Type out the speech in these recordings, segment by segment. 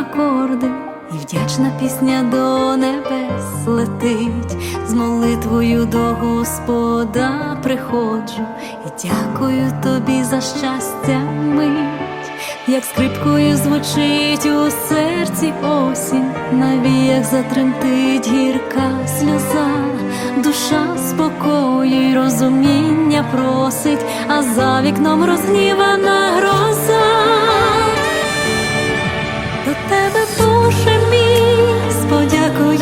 акорди, і вдячна пісня до небес летить, з молитвою до Господа приходжу. І дякую тобі за щастя мить, як скрипкою звучить у серці осінь, на віях затремтить гірка сльоза, душа спокою й розуміння просить, а за вікном розгнівана гроза. душе мій, з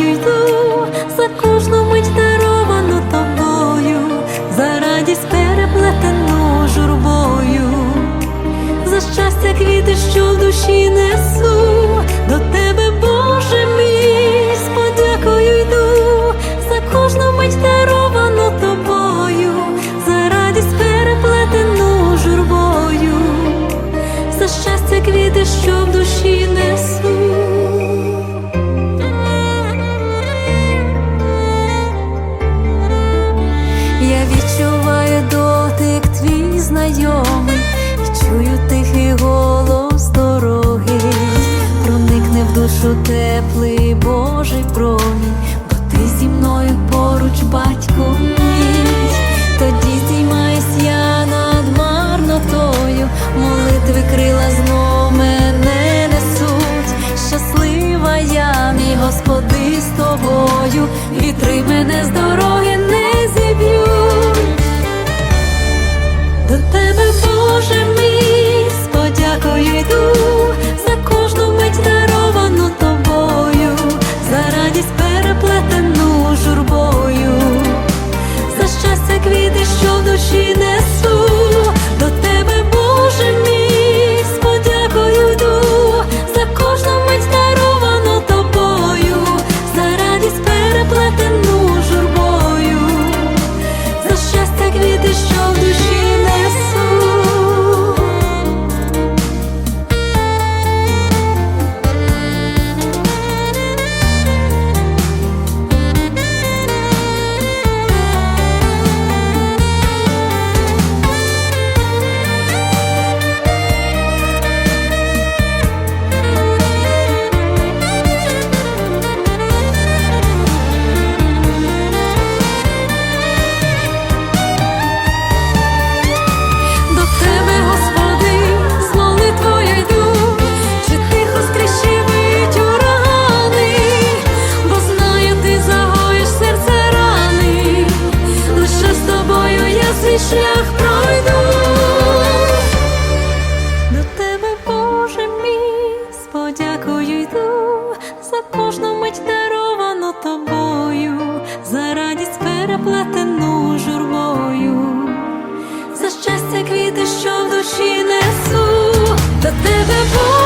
йду, за кожну мить даровану тобою, за радість переплетену журбою, за щастя квіти, що в душі несуть. душу теплий Божий промінь, бо ти зі мною поруч батько. never broke.